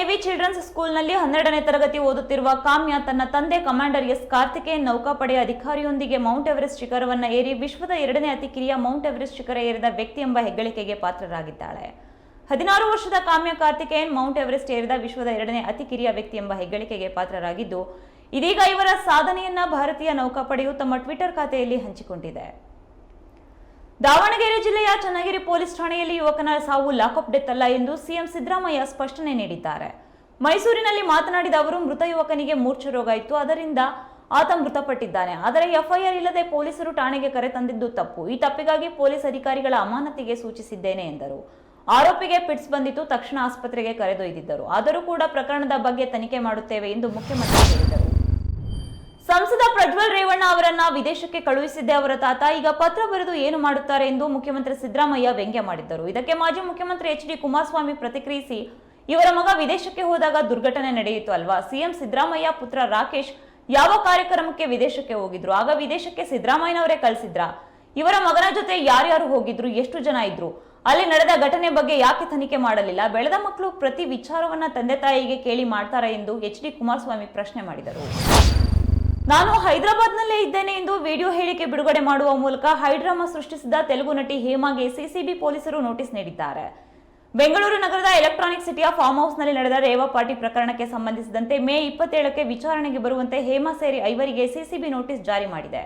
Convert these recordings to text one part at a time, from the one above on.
Navy children's ಸ್ಕೂಲ್ನಲ್ಲಿ ಹನ್ನೆರಡನೇ ತರಗತಿ ಓದುತ್ತಿರುವ ಕಾಮ್ಯ ತನ್ನ ತಂದೆ ಕಮಾಂಡರ್ ಎಸ್ ಕಾರ್ತಿಕೇಯನ್ ನೌಕಾಪಡೆಯ ಅಧಿಕಾರಿಯೊಂದಿಗೆ ಮೌಂಟ್ ಎವರೆಸ್ಟ್ ಶಿಖರವನ್ನು ಏರಿ ವಿಶ್ವದ ಎರಡನೇ ಅತಿ ಕಿರಿಯ ಮೌಂಟ್ ಎವರೆಸ್ಟ್ ಶಿಖರ ಏರಿದ ವ್ಯಕ್ತಿ ಎಂಬ ಹೆಗ್ಗಳಿಕೆಗೆ ಪಾತ್ರರಾಗಿದ್ದಾಳೆ. ಹದಿನಾರು ವರ್ಷದ ಕಾಮ್ಯ ಕಾರ್ತಿಕೇಯನ್ ಮೌಂಟ್ ಎವರೆಸ್ಟ್ ಏರಿದ ವಿಶ್ವದ ಎರಡನೇ ಅತಿ ಕಿರಿಯ ವ್ಯಕ್ತಿ ಎಂಬ ಹೆಗ್ಗಳಿಕೆಗೆ ಪಾತ್ರರಾಗಿದ್ದು, ಇದೀಗ ಇವರ ಸಾಧನೆಯನ್ನ ಭಾರತೀಯ ನೌಕಾಪಡೆಯು ತಮ್ಮ ಟ್ವಿಟರ್ ಖಾತೆಯಲ್ಲಿ ಹಂಚಿಕೊಂಡಿದೆ. ದಾವಣಗೆರೆ ಜಿಲ್ಲೆಯ ಚನ್ನಗಿರಿ ಪೊಲೀಸ್ ಠಾಣೆಯಲ್ಲಿ ಯುವಕನ ಸಾವು ಲಾಕಪ್ ಡೆತ್ ಅಲ್ಲ ಎಂದು ಸಿಎಂ ಸಿದ್ದರಾಮಯ್ಯ ಸ್ಪಷ್ಟನೆ ನೀಡಿದ್ದಾರೆ. ಮೈಸೂರಿನಲ್ಲಿ ಮಾತನಾಡಿದ ಅವರು, ಮೃತ ಯುವಕನಿಗೆ ಮೂರ್ಛೆ ರೋಗ ಇತ್ತು. ಅದರಿಂದ ಆತ ಮೃತಪಟ್ಟಿದ್ದಾನೆ. ಆದರೆ ಎಫ್ಐಆರ್ ಇಲ್ಲದೆ ಪೊಲೀಸರು ಠಾಣೆಗೆ ಕರೆ ತಂದಿದ್ದು ತಪ್ಪು. ಈ ತಪ್ಪಿಗಾಗಿ ಪೊಲೀಸ್ ಅಧಿಕಾರಿಗಳ ಅಮಾನತಿಗೆ ಸೂಚಿಸಿದ್ದೇನೆ ಎಂದರು. ಆರೋಪಿಗೆ ಪಿಟ್ಸ್ ಬಂದಿತ್ತು. ತಕ್ಷಣ ಆಸ್ಪತ್ರೆಗೆ ಕರೆದೊಯ್ದಿದ್ದರು. ಆದರೂ ಕೂಡ ಪ್ರಕರಣದ ಬಗ್ಗೆ ತನಿಖೆ ಮಾಡುತ್ತೇವೆ ಎಂದು ಮುಖ್ಯಮಂತ್ರಿ ಹೇಳಿದರು. ಸಂಸದ ಪ್ರಜ್ವಲ್ ರೇವಣ್ಣ ಅವರನ್ನ ವಿದೇಶಕ್ಕೆ ಕಳುಹಿಸಿದ್ದೆ ಅವರ ತಾತ. ಈಗ ಪತ್ರ ಬರೆದು ಏನು ಮಾಡುತ್ತಾರೆ ಎಂದು ಮುಖ್ಯಮಂತ್ರಿ ಸಿದ್ದರಾಮಯ್ಯ ವ್ಯಂಗ್ಯ ಮಾಡಿದ್ದರು. ಇದಕ್ಕೆ ಮಾಜಿ ಮುಖ್ಯಮಂತ್ರಿ ಎಚ್ ಡಿ ಕುಮಾರಸ್ವಾಮಿ ಪ್ರತಿಕ್ರಿಯಿಸಿ, ಇವರ ಮಗ ವಿದೇಶಕ್ಕೆ ಹೋದಾಗ ದುರ್ಘಟನೆ ನಡೆಯಿತು ಅಲ್ವಾ? ಸಿಎಂ ಸಿದ್ದರಾಮಯ್ಯ ಪುತ್ರ ರಾಕೇಶ್ ಯಾವ ಕಾರ್ಯಕ್ರಮಕ್ಕೆ ವಿದೇಶಕ್ಕೆ ಹೋಗಿದ್ರು? ಆಗ ವಿದೇಶಕ್ಕೆ ಸಿದ್ದರಾಮಯ್ಯನವರೇ ಕಳಿಸಿದ್ರ? ಇವರ ಮಗನ ಜೊತೆ ಯಾರ್ಯಾರು ಹೋಗಿದ್ರು? ಎಷ್ಟು ಜನ ಇದ್ರು? ಅಲ್ಲಿ ನಡೆದ ಘಟನೆ ಬಗ್ಗೆ ಯಾಕೆ ತನಿಖೆ ಮಾಡಲಿಲ್ಲ? ಬೆಳೆದ ಮಕ್ಕಳು ಪ್ರತಿ ವಿಚಾರವನ್ನ ತಂದೆ ತಾಯಿಗೆ ಕೇಳಿ ಮಾಡ್ತಾರೆ ಎಂದು ಎಚ್ ಡಿ ಕುಮಾರಸ್ವಾಮಿ ಪ್ರಶ್ನೆ ಮಾಡಿದರು. ನಾನು ಹೈದರಾಬಾದ್ನಲ್ಲೇ ಇದ್ದೇನೆ ಎಂದು ವಿಡಿಯೋ ಹೇಳಿಕೆ ಬಿಡುಗಡೆ ಮಾಡುವ ಮೂಲಕ ಹೈಡ್ರಾಮಾ ಸೃಷ್ಟಿಸಿದ ತೆಲುಗು ನಟಿ ಹೇಮಾಗೆ ಸಿಸಿಬಿ ಪೊಲೀಸರು ನೋಟಿಸ್ ನೀಡಿದ್ದಾರೆ. ಬೆಂಗಳೂರು ನಗರದ ಎಲೆಕ್ಟ್ರಾನಿಕ್ ಸಿಟಿಯ ಫಾರ್ಮ್ ಹೌಸ್ನಲ್ಲಿ ನಡೆದ ರೇವಾ ಪಾಟಿ ಪ್ರಕರಣಕ್ಕೆ ಸಂಬಂಧಿಸಿದಂತೆ ಮೇ ಇಪ್ಪತ್ತೇಳಕ್ಕೆ ವಿಚಾರಣೆಗೆ ಬರುವಂತೆ ಹೇಮಾ ಸೇರಿ ಐವರಿಗೆ ಸಿಸಿಬಿ ನೋಟಿಸ್ ಜಾರಿ ಮಾಡಿದೆ.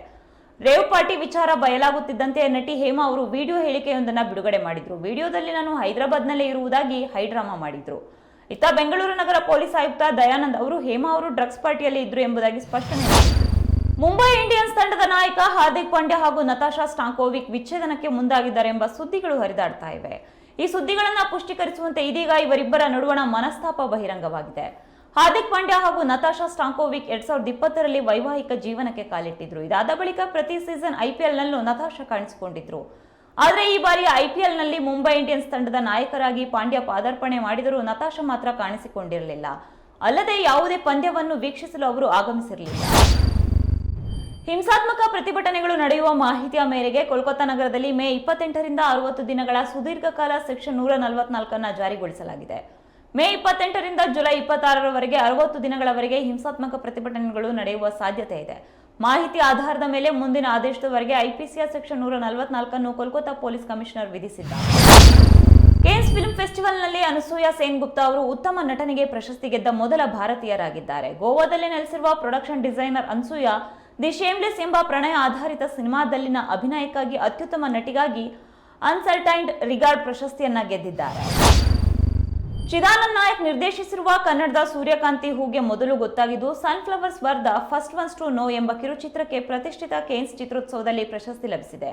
ರೇವ್ ಪಾರ್ಟಿ ವಿಚಾರ ಬಯಲಾಗುತ್ತಿದ್ದಂತೆ ನಟಿ ಹೇಮಾ ಅವರು ವಿಡಿಯೋ ಹೇಳಿಕೆಯೊಂದನ್ನು ಬಿಡುಗಡೆ ಮಾಡಿದ್ರು. ವಿಡಿಯೋದಲ್ಲಿ ನಾನು ಹೈದರಾಬಾದ್ನಲ್ಲೇ ಇರುವುದಾಗಿ ಹೈಡ್ರಾಮಾ ಮಾಡಿದ್ರು. ಇತ್ತ ಬೆಂಗಳೂರು ನಗರ ಪೊಲೀಸ್ ಆಯುಕ್ತ ದಯಾನಂದ್ ಅವರು ಹೇಮಾ ಅವರು ಡ್ರಗ್ಸ್ ಪಾರ್ಟಿಯಲ್ಲಿ ಇದ್ರು ಎಂಬುದಾಗಿ ಸ್ಪಷ್ಟನೆ ಮುಂಬೈ ಇಂಡಿಯನ್ಸ್ ತಂಡದ ನಾಯಕ ಹಾರ್ದಿಕ್ ಪಾಂಡ್ಯ ಹಾಗೂ ನತಾಶಾ ಸ್ಟಾಂಕೋವಿಕ್ ವಿಚ್ಛೇದನಕ್ಕೆ ಮುಂದಾಗಿದ್ದಾರೆ ಎಂಬ ಸುದ್ದಿಗಳು ಹರಿದಾಡ್ತಾ ಇವೆ. ಈ ಸುದ್ದಿಗಳನ್ನ ಪುಷ್ಟೀಕರಿಸುವಂತೆ ಇದೀಗ ಇವರಿಬ್ಬರ ನಡುವಣ ಮನಸ್ತಾಪ ಬಹಿರಂಗವಾಗಿದೆ. ಹಾರ್ದಿಕ್ ಪಾಂಡ್ಯ ಹಾಗೂ ನತಾಶಾ ಸ್ಟಾಂಕೋವಿಕ್ ಎರಡ್ ಸಾವಿರದ ಇಪ್ಪತ್ತರಲ್ಲಿ ವೈವಾಹಿಕ ಜೀವನಕ್ಕೆ ಕಾಲಿಟ್ಟಿದ್ರು. ಇದಾದ ಬಳಿಕ ಪ್ರತಿ ಸೀಸನ್ ಐಪಿಎಲ್ನಲ್ಲೂ ನತಾಶಾ ಕಾಣಿಸಿಕೊಂಡಿದ್ರು. ಆದರೆ ಈ ಬಾರಿ ಐಪಿಎಲ್ನಲ್ಲಿ ಮುಂಬೈ ಇಂಡಿಯನ್ಸ್ ತಂಡದ ನಾಯಕರಾಗಿ ಪಾಂಡ್ಯ ಪಾದಾರ್ಪಣೆ ಮಾಡಿದರೂ ನತಾಶ ಮಾತ್ರ ಕಾಣಿಸಿಕೊಂಡಿರಲಿಲ್ಲ. ಅಲ್ಲದೆ ಯಾವುದೇ ಪಂದ್ಯವನ್ನು ವೀಕ್ಷಿಸಲು ಅವರು ಆಗಮಿಸಿರಲಿಲ್ಲ. ಹಿಂಸಾತ್ಮಕ ಪ್ರತಿಭಟನೆಗಳು ನಡೆಯುವ ಮಾಹಿತಿಯ ಮೇರೆಗೆ ಕೋಲ್ಕತ್ತಾ ನಗರದಲ್ಲಿ ಮೇ ಇಪ್ಪತ್ತೆಂಟರಿಂದ ಅರವತ್ತು ದಿನಗಳ ಸುದೀರ್ಘ ಕಾಲ ಸೆಕ್ಷನ್ ನೂರ ನಲವತ್ನಾಲ್ಕನ್ನು ಜಾರಿಗೊಳಿಸಲಾಗಿದೆ. ಮೇ ಇಪ್ಪತ್ತೆಂಟರಿಂದ ಜುಲೈ ಇಪ್ಪತ್ತಾರರವರೆಗೆ ಅರವತ್ತು ದಿನಗಳವರೆಗೆ ಹಿಂಸಾತ್ಮಕ ಪ್ರತಿಭಟನೆಗಳು ನಡೆಯುವ ಸಾಧ್ಯತೆ ಇದೆ. ಮಾಹಿತಿ ಆಧಾರದ ಮೇಲೆ ಮುಂದಿನ ಆದೇಶದವರೆಗೆ ಐಪಿಸಿಯ ಸೆಕ್ಷನ್ ನೂರ ನಲವತ್ನಾಲ್ಕನ್ನು ಕೋಲ್ಕತ್ತಾ ಪೊಲೀಸ್ ಕಮಿಷನರ್ ವಿಧಿಸಿದ್ದಾರೆ. ಕೇನ್ಸ್ ಫಿಲ್ಮ್ ಫೆಸ್ಟಿವಲ್ನಲ್ಲಿ ಅನಸೂಯ ಸೇನ್ ಗುಪ್ತಾ ಅವರು ಉತ್ತಮ ನಟನೆಗೆ ಪ್ರಶಸ್ತಿ ಗೆದ್ದ ಮೊದಲ ಭಾರತೀಯರಾಗಿದ್ದಾರೆ. ಗೋವಾದಲ್ಲಿ ನೆಲೆಸಿರುವ production designer Anasuya, the shameless ಎಂಬ ಪ್ರಣಯ ಆಧಾರಿತ ಸಿನಿಮಾದಲ್ಲಿನ ಅಭಿನಯಕ್ಕಾಗಿ ಅತ್ಯುತ್ತಮ ನಟಿಗಾಗಿ ಅನ್ಸರ್ಟೈನ್ಡ್ ರಿಗಾರ್ಡ್ ಪ್ರಶಸ್ತಿಯನ್ನ ಗೆದ್ದಿದ್ದಾರೆ. ಚಿದಾನಂದ್ ನಾಯಕ್ ನಿರ್ದೇಶಿಸಿರುವ ಕನ್ನಡದ ಸೂರ್ಯಕಾಂತಿ ಹೂಗೆ ಮೊದಲು ಗೊತ್ತಾಗಿದ್ದು, sunflowers were the first ones to know ಎಂಬ ಕಿರುಚಿತ್ರಕ್ಕೆ ಪ್ರತಿಷ್ಠಿತ ಕೇನ್ಸ್ ಚಿತ್ರೋತ್ಸವದಲ್ಲಿ ಪ್ರಶಸ್ತಿ ಲಭಿಸಿದೆ.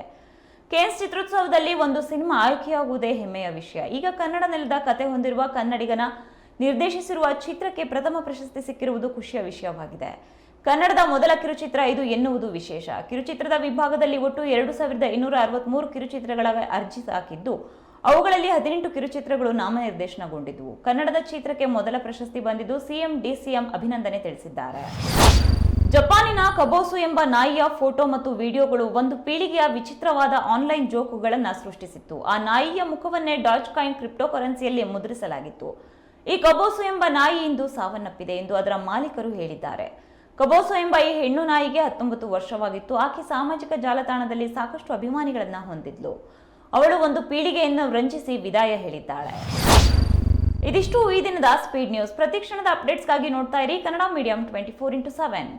ಕೇನ್ಸ್ ಚಿತ್ರೋತ್ಸವದಲ್ಲಿ ಒಂದು ಸಿನಿಮಾ ಆಯ್ಕೆಯಾಗುವುದೇ ಹೆಮ್ಮೆಯ ವಿಷಯ. ಈಗ ಕನ್ನಡ ನೆಲದ ಕತೆ ಹೊಂದಿರುವ ಕನ್ನಡಿಗನ ನಿರ್ದೇಶಿಸಿರುವ ಚಿತ್ರಕ್ಕೆ ಪ್ರಥಮ ಪ್ರಶಸ್ತಿ ಸಿಕ್ಕಿರುವುದು ಖುಷಿಯ ವಿಷಯವಾಗಿದೆ. ಕನ್ನಡದ ಮೊದಲ ಕಿರುಚಿತ್ರ ಇದು ಎನ್ನುವುದು ವಿಶೇಷ. ಕಿರುಚಿತ್ರದ ವಿಭಾಗದಲ್ಲಿ ಒಟ್ಟು ಎರಡು ಸಾವಿರದ ಇನ್ನೂರ ಅರವತ್ಮೂರು ಕಿರುಚಿತ್ರಗಳ ಅರ್ಜಿ ಹಾಕಿದ್ದು ಅವುಗಳಲ್ಲಿ ಹದಿನೆಂಟು ಕಿರುಚಿತ್ರಗಳು ನಾಮನಿರ್ದೇಶನಗೊಂಡಿದ್ದವು ಕನ್ನಡದ ಚಿತ್ರಕ್ಕೆ ಮೊದಲ ಪ್ರಶಸ್ತಿ ಬಂದಿದ್ದು ಸಿಎಂ ಡಿಸಿಎಂ ಅಭಿನಂದನೆ ತಿಳಿಸಿದ್ದಾರೆ. ಜಪಾನಿನ ಕಬೋಸು ಎಂಬ ನಾಯಿಯ ಫೋಟೋ ಮತ್ತು ವಿಡಿಯೋಗಳು ಒಂದು ಪೀಳಿಗೆಯ ವಿಚಿತ್ರವಾದ ಆನ್ಲೈನ್ ಜೋಕುಗಳನ್ನು ಸೃಷ್ಟಿಸಿತ್ತು. ಆ ನಾಯಿಯ ಮುಖವನ್ನೇ ಡಾಚ್ ಕಾಯಿನ್ ಕ್ರಿಪ್ಟೋ ಕರೆನ್ಸಿಯಲ್ಲಿ ಮುದ್ರಿಸಲಾಗಿತ್ತು. ಈ ಕಬೋಸು ಎಂಬ ನಾಯಿ ಇಂದು ಸಾವನ್ನಪ್ಪಿದೆ ಎಂದು ಅದರ ಮಾಲೀಕರು ಹೇಳಿದ್ದಾರೆ. ಕಬೋಸು ಎಂಬ ಈ ಹೆಣ್ಣು ನಾಯಿಗೆ ಹತ್ತೊಂಬತ್ತು ವರ್ಷವಾಗಿತ್ತು. ಆಕೆ ಸಾಮಾಜಿಕ ಜಾಲತಾಣದಲ್ಲಿ ಸಾಕಷ್ಟು ಅಭಿಮಾನಿಗಳನ್ನು ಹೊಂದಿದ್ಲು. ಅವಳು ಒಂದು ಪೀಳಿಗೆಯನ್ನು ರಂಜಿಸಿ ವಿದಾಯ ಹೇಳಿದ್ದಾಳೆ. ಇದಿಷ್ಟು ಈ ದಿನದ ಸ್ಪೀಡ್ ನ್ಯೂಸ್ ಪ್ರತಿಕ್ಷಣದ ಅಪ್ಡೇಟ್ಸ್ಗಾಗಿ ನೋಡ್ತಾ ಇರಿ. Kannada medium twenty four into seven